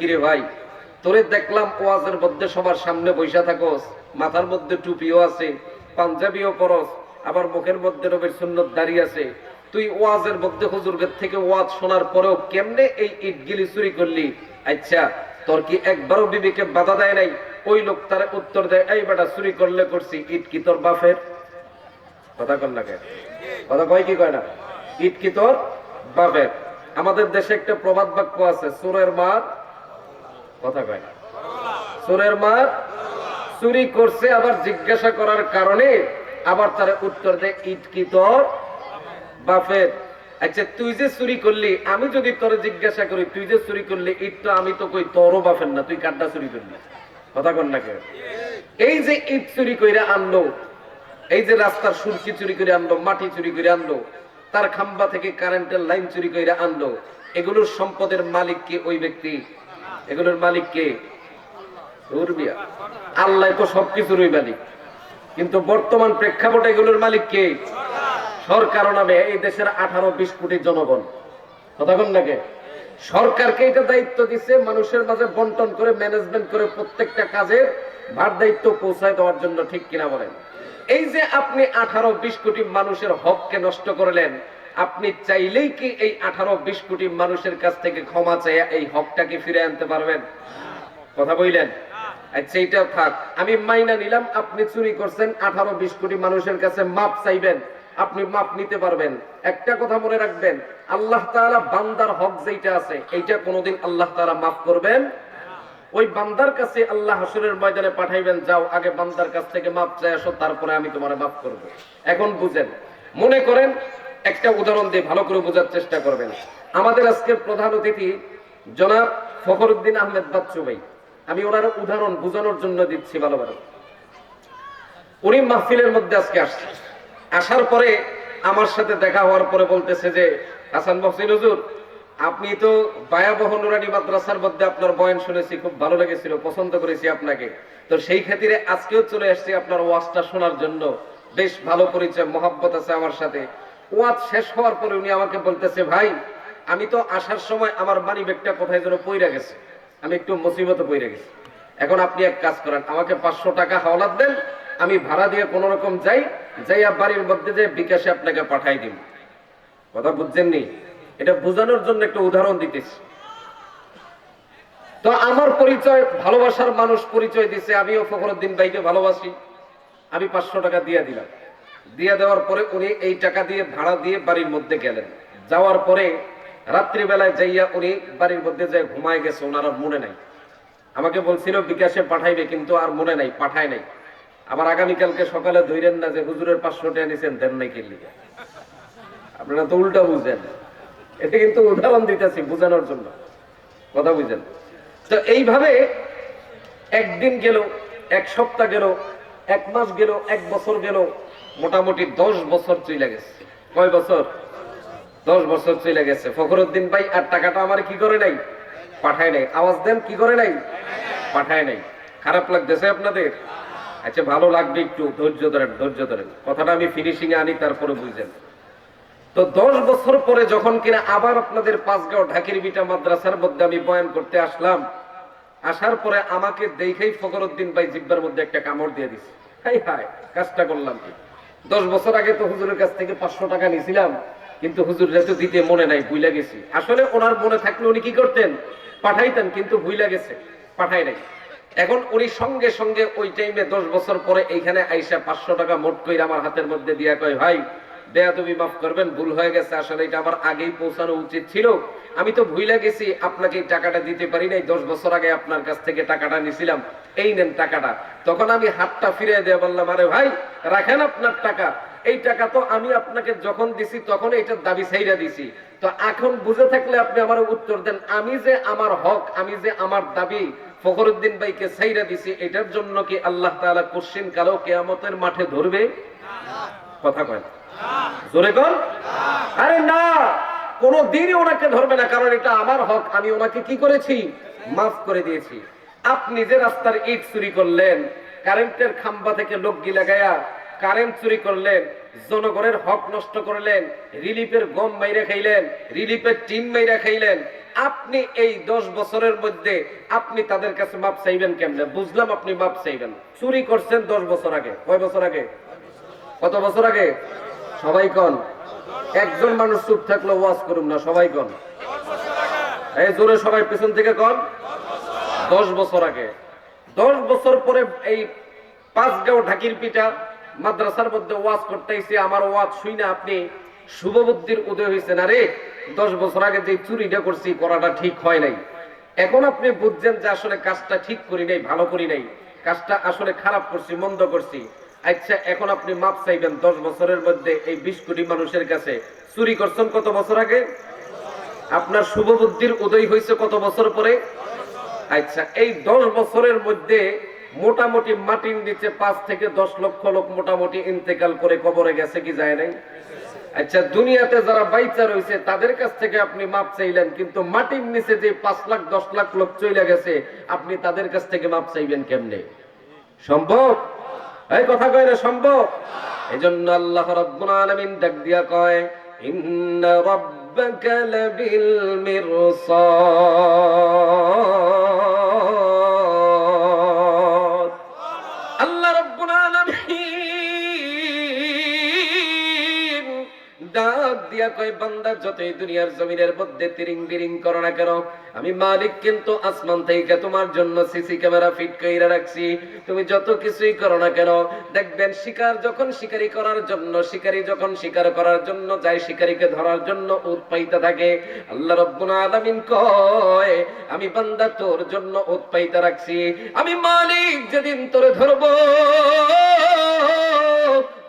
কিরে ভাই, তোরে দেখলাম ওয়াজের মধ্যে সবার সামনে বৈশা থাকস, মাথার মধ্যে টুপিও আছে, পাঞ্জাবিও পরস, আবার মুখের মধ্যে রবির সুন্নত দাঁড়িয়ে আছে। তুই ওয়াজের মধ্যে হুজুরগের থেকে ওয়াজ শোনার পরেও কেমনে এই ইটগিলি চুরি করলি? আচ্ছা তোর কি একবারও বিবিকে বাধা দেয় নাই? ওই লোক তার উত্তর দেয়, এই বেটা, চুরি করলে করছি, ইট কি তোর বাপের? কথা কর না কথা কয় কি কয় না? ইট কি তোর বাপের? আমাদের দেশে একটা প্রবাদ বাক্য আছে, সুরের মার কথা কয় না। সুরের মার চুরি করছে, আবার জিজ্ঞাসা করার কারণে আবার তারা উত্তর দেয়, ইট কি তোর? বাপের আচ্ছা তুই যে চুরি করলি, আমি যদি তোরে জিজ্ঞাসা করি, তুই যে চুরি করলি, ইট তো আমি তো কই তোরও বাপের না, তুই কাড্ডা চুরি করলি? কথা কর না কেন? এই যে ইট চুরি কইরা আনলো, এই যে রাস্তার সুরকি চুরি করে আনলো, মাটি চুরি করে আনলো, তার খাম্বা থেকে কারেন্টের লাইন চুরি করে আনলো, এগুলোর সম্পদের মালিক কে ওই ব্যক্তি? এগুলোর মালিক কে? আল্লাহ তো সবকিছুরই মালিক। কিন্তু বর্তমান প্রেক্ষাপটে এগুলোর মালিক কে? সরকার নামে এই দেশের আঠারো বিশ কোটি জনগণ। কতক্ষণ নাকি সরকারকে এটা দায়িত্ব দিচ্ছে মানুষের মাঝে বন্টন করে ম্যানেজমেন্ট করে প্রত্যেকটা কাজের ভার দায়িত্ব পৌঁছায় দেওয়ার জন্য, ঠিক কিনা বলেন? এই যে আপনি আঠারো বিশ কোটি মানুষের হককে নষ্ট করলেন আপনি চাইলেই কি এই আঠারো, বিশ কোটি মানুষের কাছ থেকে ক্ষমা চাইয়া এই হকটাকে ফিরে আনতে পারবেন? কথা বললেন? আচ্ছা এইটা থাক। আমি মাইনা নিলাম, আপনি চুরি করছেন, আঠারো, বিশ কোটি মানুষের কাছে মাপ চাইবেন, আপনি মাপ নিতে পারবেন। একটা কথা মনে রাখবেন, আল্লাহ তাআলা বান্দার হক যেটা আছে, এইটা কোনোদিন আল্লাহ তাআলা মাফ করবেন। ওই বান্দার কাছে আল্লাহ হাসুরের ময়দানে পাঠাইবেন, যাও, আগে বান্দার কাছ থেকে মাপ চাই আসো, তারপরে আমি তোমার মাফ করব। এখন বুঝেন, মনে করেন একটা উদাহরণ দিয়ে ভালো করে বোঝার চেষ্টা করবেন। আমাদের আজকের প্রধান অতিথি জনাব ফখরুদ্দিন আহমেদ বাচ্চু ভাই আমি ওনার উদাহরণ বোঝানোর জন্য দিচ্ছি ভালো ভালো উনি মাহফিলের মধ্যে আজকে আসছে। আসার পরে আমার সাথে দেখা হওয়ার পরে বলতেছে যে, হাসান মহসিন হুজুর, আপনি তো বায়াবহ নুরানি মাদ্রাসার মধ্যে আপনার বয়ান শুনেছি, খুব ভালো লেগেছিল, পছন্দ করেছি আপনাকে। তো সেই খাতিরে আজকেও চলে আসছি আপনার ওয়াজটা শোনার জন্য। বেশ ভালো পরিচয়, মহাব্বত আছে আমার সাথে। ওয়াজ শেষ হওয়ার পরে উনি আমাকে বলতেছে, ভাই, আমি তো আসার সময় আমার মানি ব্যাগটা কোথায় যেন পইরা গেছে। আমি একটু মুসিবতে পইরা গেছি। এখন আপনি এক কাজ করেন, আমাকে পাঁচশো টাকা হাওলাত দেন, আমি ভাড়া দিয়ে কোন রকম যাই, যাইয়া বাড়ির মধ্যে যে বিকাশে আপনাকে পাঠাই দিব কথা বুঝছেন নি? এটা বোঝানোর জন্য একটা উদাহরণ দিতেছি। তো আমার পরিচয়, ভালোবাসার মানুষ পরিচয় দিছে, আমিও ফখরুদ্দিন ভাইকে ভালোবাসি। আমি পাঁচশো টাকা দিয়ে দিলাম। দিয়ে দেওয়ার পরে উনি এই টাকা দিয়ে ভাড়া দিয়ে বাড়ির মধ্যে গেলেন। যাওয়ার পরে রাত্রিবেলায় যাইয়া উনি বাড়ির মধ্যে যে ঘুমায় গেছে ওনার মনে নাই। আমাকে বলছিল, বিকাশে পাঠাইবে কিন্তু আর মনে নাই, পাঠায় নাই। আবার আগামীকালকে সকালে ধৈরেন না যে হুজুরের পাঁচশো টাকা নিছেন, দেন নাই কিনলি আপনারা তো উল্টা বুঝেন। এটা কিন্তু উদাহরণ দিতেছি বোঝানোর জন্য। কথা বুঝেন। তো এইভাবে একদিন গেল, এক সপ্তাহ গেল, এক মাস গেল, এক বছর গেল মোটামুটি দশ বছর চলে গেছে। কয় বছর? দশ বছর চলে গেছে। ফখরুদ্দিন ভাই, আর টাকাটা আমার কি করে নাই? পাঠায় নাই। আওয়াজ দেন, কি করে নাই? পাঠায় নাই। খারাপ লাগতেছে আপনাদের? আচ্ছা ভালো লাগবে একটু। ধৈর্য ধরেন ধৈর্য ধরেন। কথাটা আমি ফিনিশিং এ আনি, তারপরে বুঝছেন তো দশ বছর পরে যখন কিনা আবার আপনাদের পাঁচগাঁও ঢাকির বিটা মাদ্রাসার মধ্যে আমি বয়ান করতে আসলাম, আসার পরে আমাকে দেখেই ফখরুদ্দিন ভাই জিব্বার মধ্যে একটা কামড় দিয়ে দিছে। হাই হাই, কাজটা করলাম কি? দশ বছর আগে তো হুজুরের কাছ থেকে পাঁচশো টাকা নিয়েছিলাম, কিন্তু হুজুর যেহেতু দিতে মনে নাই, ভুইলা গেছি। আসলে ওনার মনে থাকলে উনি কি করতেন? পাঠাইতেন, কিন্তু ভুইলা গেছে পাঠাই নাই। এখন উনি সঙ্গে সঙ্গে ওই টাইমে দশ বছর পরে এইখানে আইসা পাঁচশো টাকা মোট কইরা আমার হাতের মধ্যে দিয়া কয়, ভাই তুমি মাফ করবেন, ভুল হয়ে গেছে, আসলে এটা আমার আগেই পৌঁছানো উচিত ছিল। আমি তো ভুইলা গেছি, আপনাকে টাকাটা দিতে পারি নাই, দশ বছর আগে আপনার কাছ থেকে টাকাটা নিছিলাম, এই নেন টাকাটা। তখন আমি হাতটা ফিরে দেয়া বললাম, আরে ভাই, রাখেন আপনার টাকা। এই টাকা তো আমি আপনাকে যখন দিছি, তখন এটার দাবি ছাইরা দিছি। তো এখন বুঝে থাকলে আপনি আমার উত্তর দেন। আমি যে আমার হক, আমি যে আমার দাবি ফখরুদ্দিন ভাইকে ছাইরা দিছি, এটার জন্য কি আল্লাহ তাআলা কোশ্চিন কালো কেয়ামতের মাঠে ধরবে? কথা কয়। জোরে কর। আরে না কোন দিনই ওনাকে ধরবে না, কারণ এটা আমার হক, আমি ওনাকে কি করেছি? মাফ করে দিয়েছি। আপনি যে রাস্তার ইট চুরি করলেন, কারেন্টের খাম্বা থেকে কারেন্ট চুরি করলেন, জনগণের হক নষ্ট করলেন, রিলিফের গম মাইরে খাইলেন, রিলিফের টিম মাইরা খাইলেন, আপনি এই দশ বছরের মধ্যে আপনি তাদের কাছে মাপ চাইবেন কেমনে? বুঝলাম আপনি মাপ চাইবেন। চুরি করছেন দশ বছর আগে। কয় বছর আগে? কত বছর আগে? সবাই কন। একজন মানুষ চুপ থাকলে ওয়াজ করুন না, সবাই কন। এই জোরে সবাই পেছন থেকে কন। দশ বছর আগে। দশ বছর পরে এই পাঁচগাঁও ঢাকির পিঠা মাদ্রাসার মধ্যে ওয়াজ করতেছি আমার ওয়াজ শুই না আপনি, শুভবুদ্ধির উদয় হয়েছে না রে? দশ বছর আগে যে চুরিটা করছি, করাটা ঠিক হয় নাই। এখন আপনি বুঝছেন যে আসলে কাজটা ঠিক করি নাই, ভালো করি নাই। কাজটা আসলে খারাপ করছি, মন্দ করছি। আচ্ছা এখন আপনি মাপ চাইবেন, দশ বছরের মধ্যে এই বিশ কোটি মানুষের কাছে চুরি করছেন কত বছর আগে? আপনার শুভবুদ্ধির উদয় হয়েছে কত বছর পরে? আচ্ছা এই দশ বছরের মধ্যে মোটামুটি মাটির নিচে পাঁচ থেকে দশ লক্ষ লোক মোটামুটি ইন্তেকাল করে কবরে গেছে কি যায় নাই? আচ্ছা দুনিয়াতে যারা বাইচা রয়েছে, তাদের কাছ থেকে আপনি মাপ চাইলেন, কিন্তু মাটির নিচে যে পাঁচ লাখ, দশ লাখ লোক চলে গেছে, আপনি তাদের কাছ থেকে মাপ চাইবেন কেমনে? সম্ভব? এই কথা না সম্ভব এজন্য আল্লাহ রাব্বুল আলামিন ডাক দিয়া কয়, ইন্না রাব্বাকা লাবিল মিরসাদ। ডাক দিয়া কয়, বান্দা, যতই দুনিয়ার জমিনের মধ্যে তিরিং বিরিং করো না কেন, আমি মালিক কিন্তু আসমান থেকে তোমার জন্য সিসি ক্যামেরা ফিট কইরা রাখছি। তুমি যত কিছুই করো না কেন, দেখবেন শিকার যখন শিকারি করার জন্য, শিকারি যখন শিকার করার জন্য যায়, শিকারীকে ধরার জন্য উৎপাইতে থাকে। আল্লাহ রব্বুল আলামিন কয়, আমি বান্দা, তোর জন্য উৎপাইতে রাখছি। আমি মালিক যেদিন তোরে ধরবো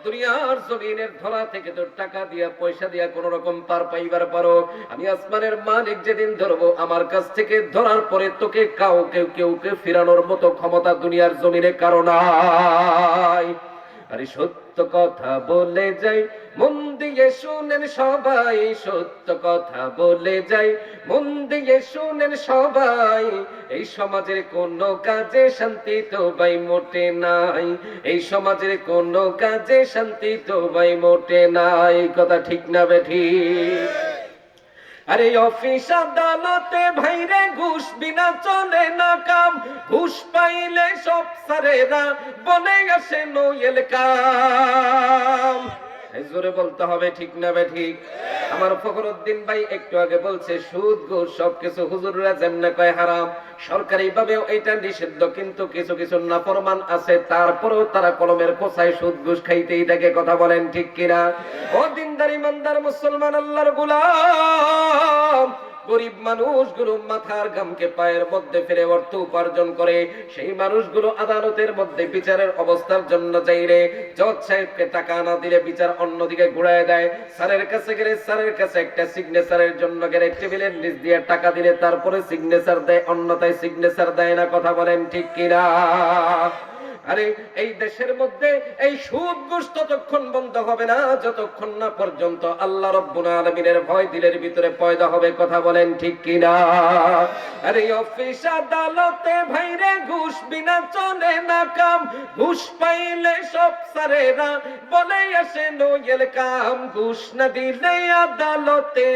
দুনিয়ার জমিনের ধরা থেকে তোর টাকা দিয়া, পয়সা দিয়া কোন রকম পার পাইবার পারো। আমি আসমানের মালিক যেদিন ধরবো, আমার কাছ থেকে ধরার পরে তোকে কাউকে কেউ কেউ ফিরানোর মতো ক্ষমতা দুনিয়ার জমিনে কারও নাই। আরে সত্য কথা বলে যাই, মন দিয়ে শুনেন সবাই, সত্য কথা বলে যাই, মন দিয়ে শুনেন সবাই, এই সমাজের কোনো কাজে শান্তি তো বাই মোটে নাই, এই সমাজের কোনো কাজে শান্তি তো ভাই মোটে নাই, কথা ঠিক না বেঠি আরে অফিস আদালতে ভাইরে ঘুষ বিনা চলে না কাম। ঘুষ পাইলে সব সারেরা বলে আসে নোয়েল কাম। জোরে বলতে হবে, ঠিক না বে ঠিক? আমার ফখরুদ্দিন ভাই একটু আগে বলছে, সুদ, ঘুষ সবকিছু হুজুররা যেমনে কয় হারাম সরকারি ভাবে এটা নিষিদ্ধ, কিন্তু কিছু কিছু নাফরমান আছে, তারপরেও তারা কলমের কোথায় সুদ, ঘুষ খাইতেই থাকে, কথা বলেন ঠিক কিনা? ও দিনদার, ইমানদার, মুসলমান, আল্লাহর গোলাম গরিব মানুষগুলো মাথার গামকে পায়ের মধ্যে ফেলে অর্থ উপার্জন করে, সেই মানুষগুলো আদালতের মধ্যে বিচারের অবস্থার জন্য যাইরে জজ সাহেবকে টাকা না দিলে বিচার অন্যদিকে ঘুরায় দেয়। স্যারের কাছে গেলে স্যারের কাছে একটা সিগনেচারের জন্য গেলে টেবিলের নিচ দিয়ে টাকা দিলে তারপরে সিগনেচার দেয়, অন্যথায় সিগনেচার দেয় না, কথা বলেন ঠিক কিনা? আরে, এই দেশের মধ্যে এই সুদ ঘুষ ততক্ষণ বন্ধ হবে না, যতক্ষণ না পর্যন্ত আল্লাহ রব্বুল আলমিনের ভয় দিলের ভিতরে পয়দা হবে, কথা বলেন ঠিক কিনা? আরে অফিস আদালতে ভাইরে ঘুষ বিনা চলে না কাম, ঘুষ পাইলে সব সারেরা বলে আসে নোয়েল কাম, ঘুষ না দিলে আদালতে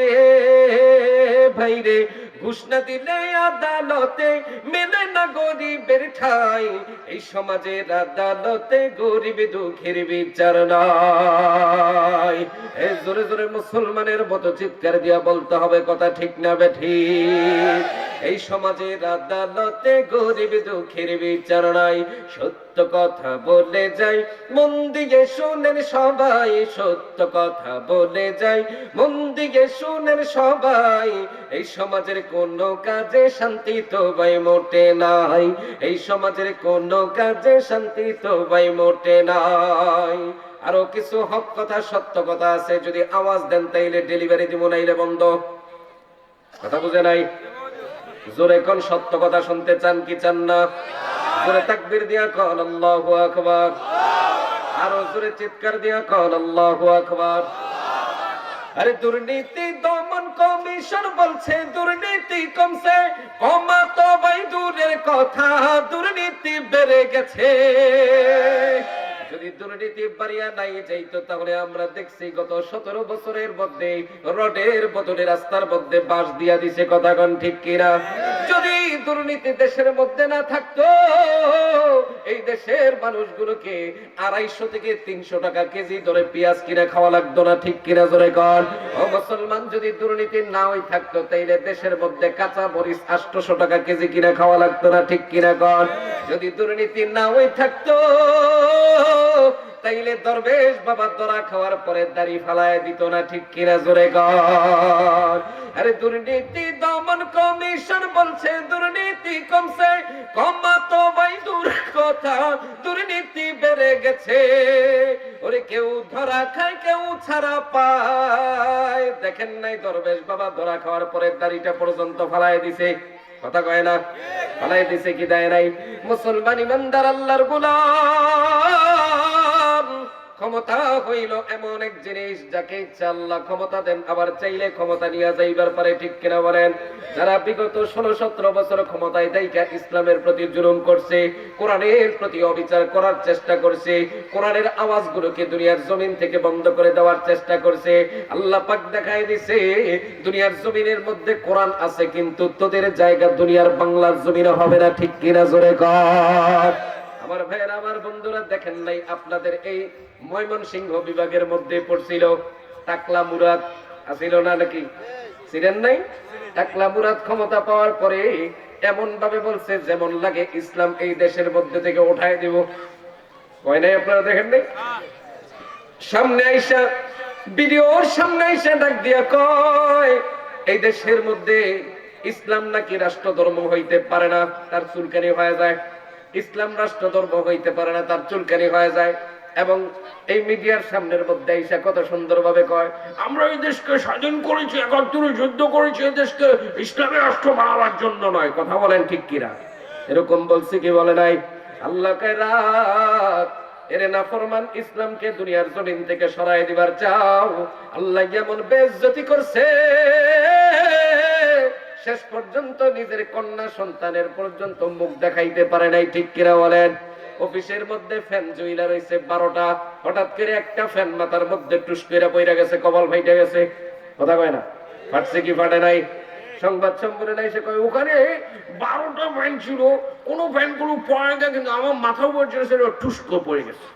ভাইরে ঘুষ দিলে আদালতে মেলে না গরিবের ঠাই। এই সমাজের আদালতে গরিব দুঃখের বিচার নাই। এই জোরে জোরে মুসলমানের মতো চিৎকার দিয়া বলতে হবে, কথা ঠিক না বেঠি এই সমাজের আদালতে গরিব দুঃখের বিচার নাই। সত্য কথা বলে যাই, মন দিয়ে শুনেন সবাই, সত্য কথা বলে যাই, মন দিয়ে শুনেন সবাই, এই সমাজের কোন কাজে শান্তি তো বাই মোটে নাই। এই সমাজের কোন কাজে শান্তি তো বাই মোটে নাই। আরও কিছু হক কথা, সত্য কথা আছে, যদি আওয়াজ দেন তাইলে ডেলিভারি দিব, নাইলে বন্ধ। কথা বুঝে নাই? জোরে কোন সত্য কথা শুনতে চান কি চান না? জোরে তাকবীর দিয়া কন আল্লাহু আকবার। আরও জোরে চিৎকার দিয়া কন আল্লাহু আকবার। আরে দুর্নীতি দমন কমিশন বলছে, দুর্নীতি কমছে। কমা তো ভাই, দূরের কথা, দুর্নীতি বেড়ে গেছে। যদি দুর্নীতি বাড়িয়া নাই যাইতো, তাহলে আমরা দেখছি গত সতেরো বছরের মধ্যে রডের বদলে রাস্তার মধ্যে বাঁশ দিয়া দিছে, কথা কন ঠিক কিনা? যদি দুর্নীতি দেশের মধ্যে না থাকতো, এই দেশের মানুষগুলোকে আড়াইশো থেকে তিনশো টাকা কেজি ধরে পেঁয়াজ কিনে খাওয়া লাগতো না, ঠিক কিনা জোরে কর ও মুসলমান, যদি দুর্নীতি না হই থাকতো, তাইলে দেশের মধ্যে কাঁচা মরিচ আটশোশো টাকা কেজি কিনে খাওয়া লাগতো না, ঠিক কিনা কর যদি দুর্নীতি না হই থাকতো তাইলে দরবেশ বাবা দরা খাওয়ার পরে দাড়ি ফালায় দিত না, ঠিক কিনা জোরে কর আরে দুর্নীতি দমন কমিশন বলছে, দুর্নীতি কমছে। কমাতো ভাই দূর কথা, দুর্নীতি বেড়ে গেছে। ওরে কেউ ধরা খায়, কেউ ছাড়া পায়। দেখেন নাই দরবেশ বাবা ধরা খাওয়ার পরে দাড়িটা পর্যন্ত ফালায় দিছে। কথা কয় না? ফালাই দিছে কি দেয় নাই? মুসলমান ইমানদার আল্লাহর গোলাম। ক্ষমতা হইল এমন এক জিনিস যাকে ইচ্ছা আল্লাহ ক্ষমতা দেন, আবার চাইলে ক্ষমতা নিয়ে যাইবার পারে, ঠিক কিনা বলেন? যারা বিগত ষোলো সতেরো বছর ক্ষমতায় দায়িকা ইসলামের প্রতি জুলুম করছে, কোরআনের প্রতি অবিচার করার চেষ্টা করছে, কোরআনের আওয়াজগুলোকে দুনিয়ার জমিন থেকে বন্ধ করে দেওয়ার চেষ্টা করছে, আল্লাহ পাক দেখাই দিছে, দুনিয়ার জমিনের মধ্যে কোরআন আছে, কিন্তু তোদের জায়গা দুনিয়ার বাংলার জমিনে হবে না, ঠিক কিনা জোরে কর? আমার ভাইয়ের, আমার বন্ধুরা, দেখেন নাই আপনাদের এই ময়মনসিংহ বিভাগের মধ্যে পড়ছিল টাকলা মুরাদ। আসিল না নাকি? ছিলেন নাই? টাকলা মুরাদ ক্ষমতা পাওয়ার পরে এমন ভাবে বলছে যেমন লাগে ইসলাম এই দেশের মধ্যে থেকে উঠায় দিব। কয় নাই আপনারা দেখেন নাই? সামনে আইসা ভিডিওর সামনে আইসা ডাক দিয়া কয়, এই দেশের মধ্যে ইসলাম নাকি রাষ্ট্র ধর্ম হইতে পারে না, তার চুলকানি হয়ে যায়। ইসলাম রাষ্ট্র ধর্ম হইতে পারে না, তার চুলকানি হয়ে যায়। এবং এই মিডিয়ার সামনের মধ্যে আইসা কত সুন্দরভাবে কয়, আমরা এই দেশকে স্বাধীন করেছি, একাত্তরে যুদ্ধ করেছি, এই দেশকে ইসলামী রাষ্ট্র বানাবার জন্য নয়। কথা বলেন ঠিক কিনা? এরকম বলছি কি বলে নাই? আল্লাহ ইসলামকে দুনিয়ার জমিন থেকে সরাই দিবার চাও। আল্লাহ যেমন বেজ্জতি করছে, শেষ পর্যন্ত নিজের কন্যা সন্তানের পর্যন্ত মুখ দেখাইতে পারে নাই, ঠিক কিনা বলেন? অফিসের মধ্যে ফ্যান জুইলা রয়েছে বারোটা। হঠাৎ করে একটা ফ্যান মাথার মধ্যে টুস করে পইরা গেছে কপাল ফাইটে গেছে। কথা কয় না? ফাটছে কি ফাটে নাই? সংবাদ সম্মেলনে এসে কয় ওখানে বারোটা ফ্যান ছিল কোনো ফ্যান কোনো পয়েন্ট কিন্তু আমার মাথা উপর সেটা টুস্ক পড়ে গেছে।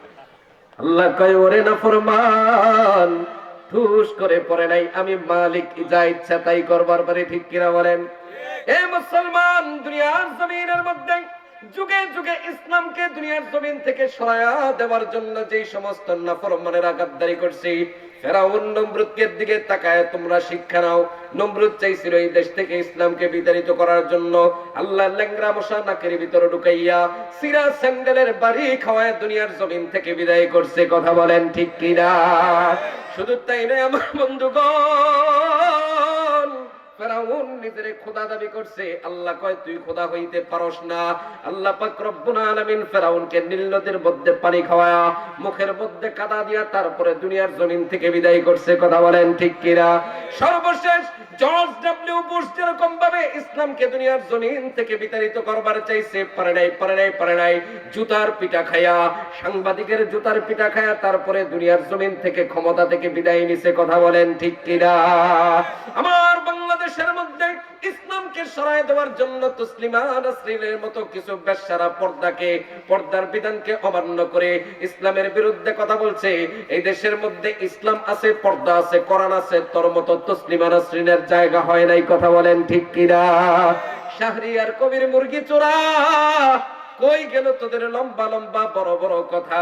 আল্লাহ কয় ওরে না ফরমান ঠুস করে পড়ে নাই আমি মালিক যা ইচ্ছা তাই করবার পারে ঠিক কিনা বলেন? এ মুসলমান দুনিয়ার জমিনের মধ্যে যুগে যুগে ইসলামকে দুনিয়ার জমিন থেকে সরায়া দেওয়ার জন্য যেই সমস্ত নাফরমানের আগাদদারি করছি, ফেরাউন নমরুদকে দিকে তাকায়, তোমরা শিক্ষা নাও। নমরুদ চাইছিল এই দেশ থেকে ইসলামকে বিতাড়িত করার জন্য। আল্লাহ ল্যাংরা মশা নাকের ভিতরে ঢুকাইয়া সিরা স্যান্ডেলের বাড়ি খাওয়ায় দুনিয়ার জমিন থেকে বিদায় করছে। কথা বলেন ঠিক কিনা? শুধু তাই নয়, আমার বন্ধুগণ তারপরে দুনিয়ার জমিন থেকে বিদায় করছে। কথা বলেন ঠিক কিনা? সর্বশেষ জর্জ ডব্লিউ বুশ যেরকম ভাবে ইসলামকে দুনিয়ার জমিন থেকে বিতাড়িত করবার চাইছে, পারে নাই পারে নাই পারে নাই। জুতার পিঠা খায়া, সাংবাদিকের জুতার পিঠা খায়া তারপরে দুনিয়ার জমিন থেকে ক্ষমতা থেকে বিদায় নিছে। কথা বলেন ঠিক কিনা? আমার বাংলাদেশের মধ্যে ইসলামকে সরায় দেওয়ার জন্য তসলিমা নাসরিনের মতো কিছু বেশ্যারা পর্দাকে, পর্দার বিধানকে অমান্য করে ইসলামের বিরুদ্ধে কথা বলছে। এই দেশের মধ্যে ইসলাম আছে, পর্দা আছে, কোরআন আছে, তোর মতো তসলিমা নাসরিনের জায়গা হয় নাই, কথা বলেন ঠিক কিনা? শাহরিয়ার কবির মুরগি চোরা, কই গেল তোদের লম্বা লম্বা বড় বড় কথা?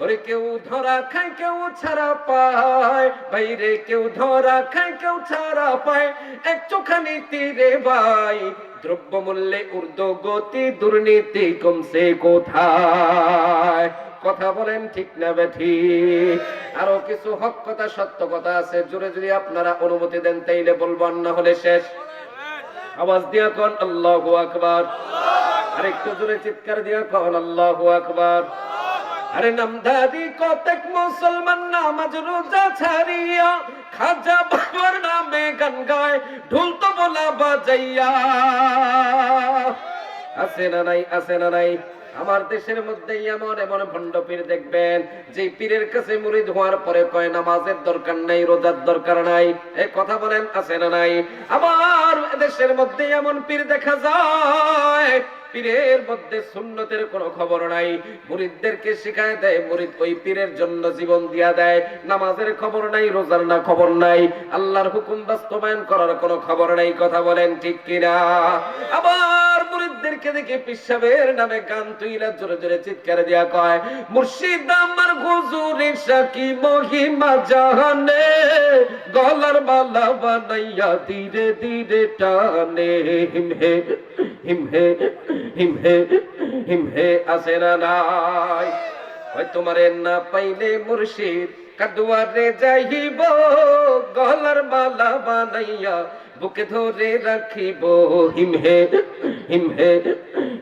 ওরে কেউ ধরা খায়, কেউ ছাড়া পায়। বাইরে কেউ ধরা খায়, কেউ ছাড়া পায়। এক চোখানি তীরে ভাই দ্রব্য মূল্যে ঊর্ধ্ব গতি, দুর্নীতি কমছে কোথায়? কথা বলেন ঠিক না বেঠি? আরও কিছু হক কথা, সত্য কথা আছে, জোরে যদি আপনারা অনুমতি দেন, তাইলে বলব না হলে শেষ। আওয়াজ দিয়া কন, আল্লাহ আকবার। আরেকটু জোরে চিৎকার দিয়া কন, আল্লাহ আকবার। আরে নামধারী কতক মুসলমান নামাজ রোজা ছাড়িয়া খাজা বাবার নামে গান গায়, ঢোল তো বলা বাজাইয়া। আছে না নাই, আছে না নাই? আমার দেশের মধ্যে এমন এমন ভণ্ড পীর দেখবেন, যে পীরের কাছে মুরিদ হওয়ার পরে কয়, নামাজের দরকার নাই, রোজার দরকার নাই। এই কথা বলেন, আছে না নাই? আবার দেশের মধ্যে এমন পীর দেখা যায়। পীরের মধ্যে সুন্নতের কোনো খবর নাই। মুরিদদেরকে শিখায় দেয়, মুরিদ ওই পীরের জন্য জীবন দিয়া দেয়। নামাজের খবর নাই, রোজার না খবর নাই। আল্লাহর হুকুম বাস্তবায়ন করার কোনো খবর নাই, কথা বলেন ঠিক কিনা? আবার মুরিদদেরকে দেখে পিসাবের নামে গান তুইলা জোরে জোরে চিৎকার দিয়া কয়, মুর্শিদ আমার হুজুরে সাকি মহিমা জাহানে, গলার মালা বানাইয়া ধীরে ধীরে টানে হিমহে হিমহে হিমহে আসে না নাই। হয় তোমারে না পাইলে মুর্শিদ কাদুয়ারে যাইব, গলার মালা বানাইয়া বুকে ধরে রাখিব। হিমহে হিমহে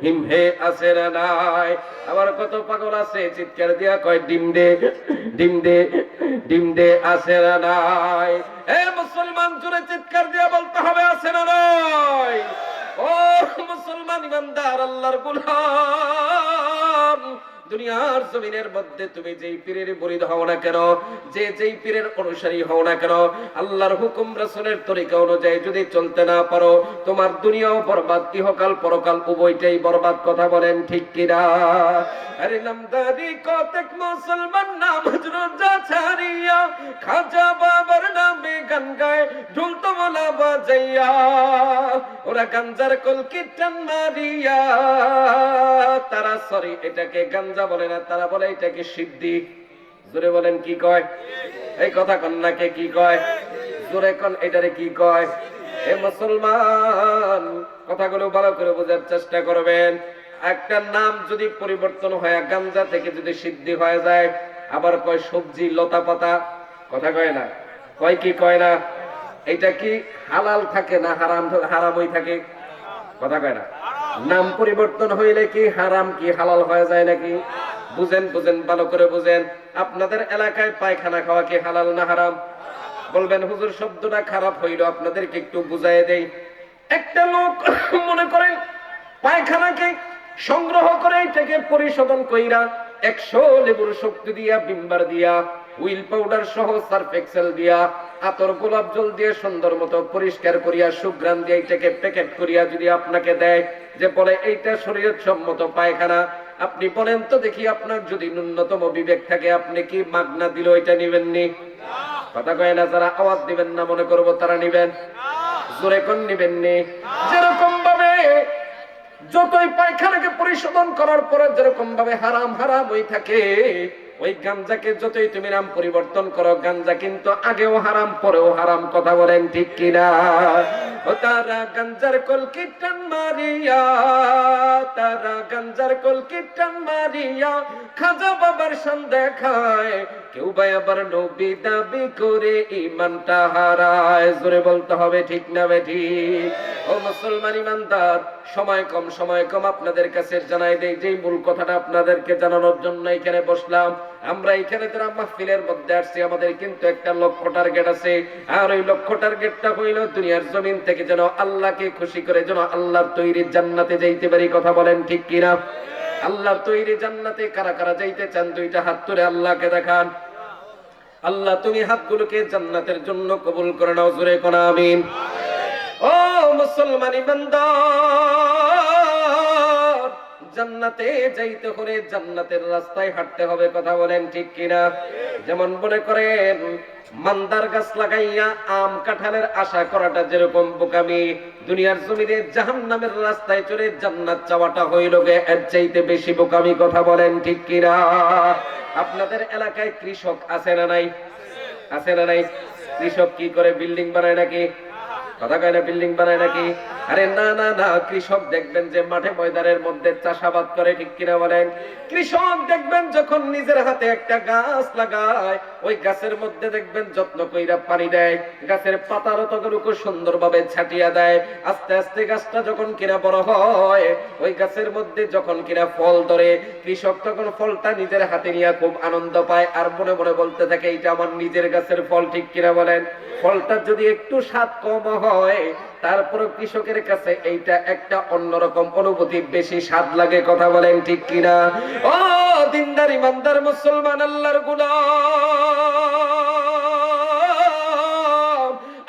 হিমহে আসে না নাই। আবার কত পাগল আছে, চিৎকার দিয়া কয়, ডিম দে ডিম দে ডিম দে আসে না নাই। এ মুসলমান জুড়ে চিৎকার দিয়া বলতে হবে, আসে না নাই। ও মুসলমান ইমানদার আল্লাহর গুলাম। দুনিয়ার জমিনের মধ্যে তুমি যেই পীরের মুরিদ হও না কেন, যে যেই পীরের অনুসারী হও না কেন, আল্লাহর হুকুম রাসূলের তরিকা অনুযায়ী যদি চলতে না পারো, তোমার দুনিয়াও বরবাদ, ইহকাল পরকাল উভয়টাই বরবাদ কথা বলেন ঠিক কিনা? আরে নামদারি কতক মুসলমান নামাজ রোজা ছাড়িয়া খাজা বাবার নামে গান গায়, ঢোল তবলা বাজাইয়া, ওরা গাঞ্জার কল কীর্তন মারিয়া, তারা সরি এটাকে গাঞ্জা বলে না, তারা বলে এটাকে সিদ্ধি জোরে বলেন, কি কয়? এই কথা কন্যাকে কি কয়? জোরে কন, এটারে কি কয়? এ মুসলমান, কথাগুলো ভালো করে বোঝার চেষ্টা করবেন। একটা নাম যদি পরিবর্তন হয়, গাঞ্জা থেকে যদি সিদ্ধি হয়ে যায়, আবার কয় সবজি, লতা পাতা, কথা কয় না? কয় কি কয় না? এটা কি হালাল থাকে না হারাম, হারামই থাকে? কথা কয় না? নাম পরিবর্তন হইলে কি হারাম, কি হালাল হয়ে যায় নাকি? বুঝেন বুঝেন, ভালো করে বুঝেন। আপনাদের এলাকায় পায়খানা খাওয়া কি হালাল না হারাম? বলবেন, হুজুর, শব্দটা খারাপ হইল, আপনাদেরকে একটু বুঝাই দেই। একটা লোক মনে করেন পায়খানাকে সংগ্রহ করে এটাকে পরিশোধন কইরা একশো লেবুর শক্তি দিয়া, বিম্বার দিয়া উইল পাউডার সহ সার্ফ এক্সেল দিয়া, আতর গোলাপ জল দিয়ে সুন্দর মতো পরিষ্কার করিয়া সুগ্রাম দিয়ে এটাকে প্যাকেট করিয়া যদি আপনাকে দেয়, যে বলে এইটা শরীর সম্মত পায়খানা, আপনি বলেন তো দেখি আপনার যদি ন্যূনতম বিবেক থাকে, আপনি কি মাগনা দিল এটা নিবেননি? কথা কয় না, যারা আওয়াজ দিবেন না, মনে করব তারা নিবেন। জোরে কোন নিবেননি? যেরকম ভাবে যতই পায়খানাকে পরিশোধন করার পরে যেরকম ভাবে হারাম হারাম হয়ে থাকে ওই গাঞ্জাকে যতই তুমি নাম পরিবর্তন করো, গাঞ্জা কিন্তু আগেও হারাম, পরেও হারাম, কথা বলেন ঠিক কিনা? তারা গাঞ্জার কল কীর্তন মারিয়া, তারা গাঞ্জার কল কীর্তন মারিয়া, খাজা বাবার সান দেখায় কেউ ভাই আবার নবী দাবি করে ইমানটা হারায়। জোরে বলতে হবে, ঠিক না বেঠি ও মুসলমান ইমানদার সময় কম সময় কম আপনাদের কাছে জানাই দেই যে মূল কথাটা আপনাদেরকে জানানোর জন্য এখানে বসলাম। আমরা এখানে যারা মাহফিলের মধ্যে আসছি, আমাদের কিন্তু একটা লক্ষ্য টার্গেট আছে। আর ওই লক্ষ্য টার্গেটটা হইল দুনিয়ার জমিন থেকে যেন আল্লাহকে খুশি করে যেন আল্লাহর তৈরি জান্নাতে যাইতে পারি। কথা বলেন ঠিক কিনা? আল্লাহর তৈরি জান্নাতে কারা কারা যাইতে চান, দুইটা হাত তুলে আল্লাহকে দেখান। আল্লাহ তুমি হাতগুলোকে জান্নাতের জন্য কবুল করে নাও জোরে কোন আমিন। ও মুসলমান ইমানদার জান্নাতে যাইতে হলে জান্নাতের রাস্তায় হাঁটতে হবে, কথা বলেন ঠিক কিনা? যেমন মনে করেন, মান্দার গাছ লাগাইয়া আম কাঁঠালের আশা করাটা যেরকম বোকামি, দুনিয়ার জমিনে জাহান নামের রাস্তায় চলে জান্নাত চাওয়াটা হইল গে, এর চাইতে বেশি বোকামি, কথা বলেন ঠিক কিনা? আপনাদের এলাকায় কৃষক আছে না নাই? আছে না নাই? কৃষক কি করে বিল্ডিং বানায় নাকি? কথা কয় না, বিল্ডিং বানায় নাকি? আরে না না না, কৃষক দেখবেন যে মাঠে ময়দানের মধ্যে চাষাবাদ করে, ঠিক কিনা বলেন? কৃষক দেখবেন যখন নিজের হাতে একটা গাছ লাগায়, ওই গাছের মধ্যে দেখবেন যত্ন কইরা পানি দেয়। গাছের পাতার ততটুকু সুন্দরভাবে ছাটিয়া দেয়। আস্তে আস্তে গাছটা যখন কিনা বড় হয়, ওই গাছের মধ্যে যখন কিনা ফল ধরে, কৃষক তখন ফলটা নিজের হাতে নিয়ে খুব আনন্দ পায়। আর মনে মনে বলতে থাকে এটা আমার নিজের গাছের ফল, ঠিক কিনা বলেন? ফলটা যদি একটু স্বাদ কম হয় তারপরে কৃষকের কাছে এইটা একটা অন্যরকম অনুভূতি, বেশি স্বাদ লাগে, কথা বলেন ঠিক কিনা? ও দিনদার, ইমানদার মুসলমান, আল্লাহর গুলাম।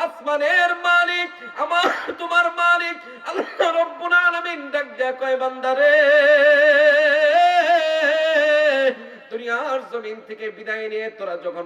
আসমানের মালিক, আমার, তোমার মালিক, আল্লাহ রব্বুল আলামিন। ডাক দেয়া কয় বান্দারে দুনিয়ার জমিন থেকে বিদায় নিয়ে তোরা যখন